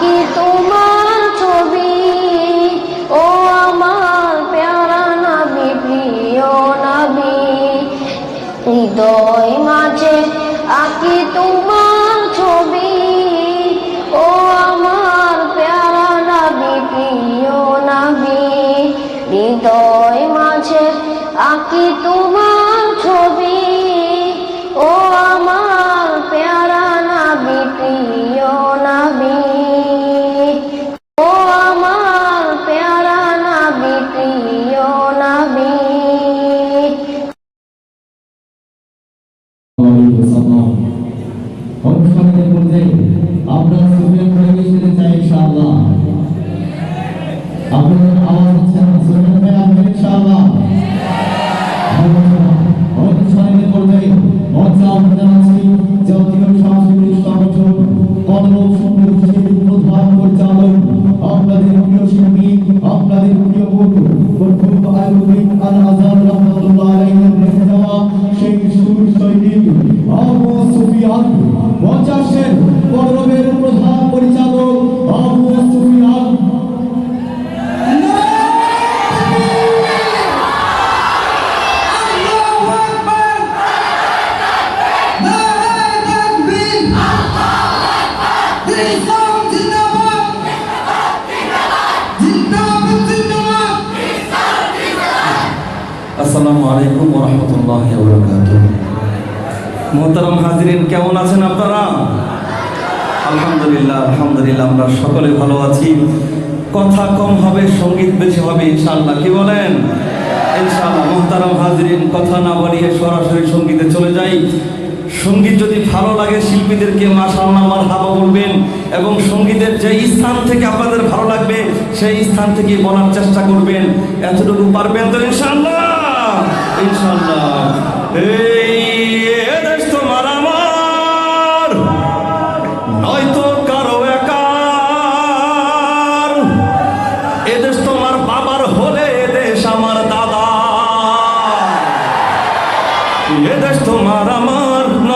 আঁকি তোমার ছবি। ও আমার প্যারা নাবি প্রিয় নাবি হৃদয় মাঝে আঁকি তোমার ছবি। ও আমার প্যারা নাবি প্রিয় নাবি হৃদয় মাঝে আঁকি তোমার ছবি। আমরা সুযোগ প্রবেশ চাই ইনশাআল্লাহ। আপনাদের আওয়াজ হচ্ছে না কেমন আছেন আপনারা? আলহামদুলিল্লাহ আলহামদুলিল্লাহ, আমরা সকলে ভালো আছি। কথা কম হবে, সংগীত বেশি হবে, ইনশাআল্লাহ। কি বলেন? ইনশাআল্লাহ, মোহতারাম হাজিরিন, কথা না বাড়িয়ে সরাসরি সঙ্গীতে চলে যাই। সংগীত যদি ভালো লাগে শিল্পীদেরকে মাশাআল্লাহ আমার হাবা বলবেন এবং সঙ্গীতের যে স্থান থেকে আপনাদের ভালো লাগবে, সেই স্থান থেকে বলার চেষ্টা করবেন। এতটুকু পারবেন তো ইনশাআল্লাহ? ইনশাআল্লাহ। এই দেশ এদেশ তোমার আমার।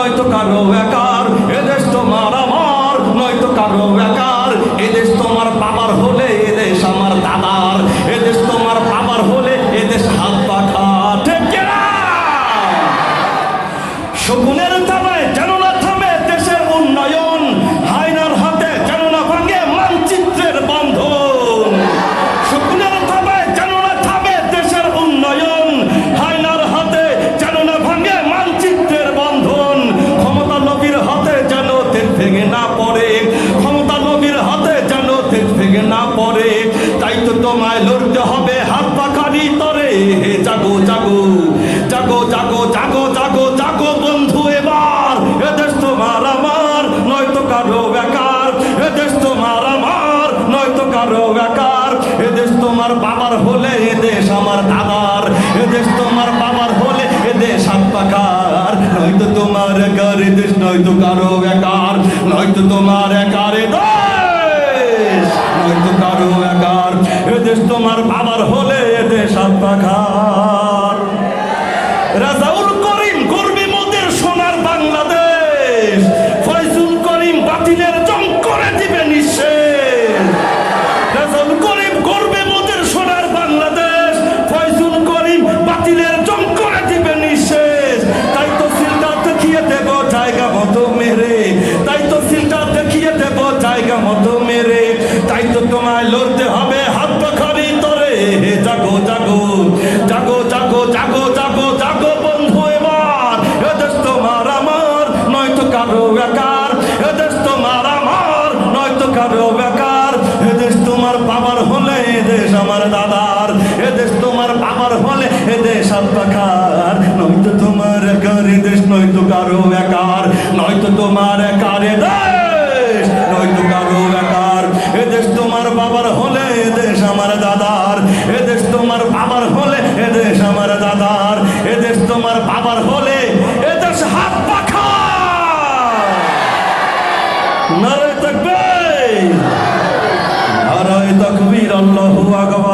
নয়তো কারও একার এদেশ তোমার আমার নয়তো কারও একার এদেশ তোমার বাবার হলে হলে এদেশ আমার দাদার এদেশ তোমার বাবার হলে এদেশ হাত পাকার নয়তো তোমার একার এদেশ নয়তো কারও বেকার নয়তো তোমার একার এদেশ নয়তো কারও একার। এদেশ তোমার বাবার হলে এদেশ হাত পাখার রাজাউল করিম গর্বী মোদের সোনার বাংলাদেশ। ফয়জুল করিম বাতিলের মেরে। তাই তো সিলটা দেখিয়ে দেব, জায়গা মতো মেরে। তাই তো তোমায় লড়তে হবে, হাত পাখারি তরে জাগো জাগো জাগো জাগো জাগো জাগো জাগো বন্ধু এবার। এদেশ তোমার আমার নয়তো কারও বেকার এদেশ তোমার আমার নয়তো কারও বেকার এদেশ তোমার বাবার হলে এদেশ আমার দাদার। এদেশ তোমার বাবার হলে এদেশ আত্মাকার নয়তো তোমার একার এদেশ নয়তো কারও নয়তো তোমার একার এদেশ নয়তো কারও বেকার এদেশ তোমার বাবার হলে এদেশ আমার দাদার। এদেশ তোমার বাবার হলে এদেশ আমার দাদার। এদেশ তোমার বাবার হলে এদেশ হাত পাখা। নারায় থাকবে নারায় তকবীর, আল্লাহু আকবার।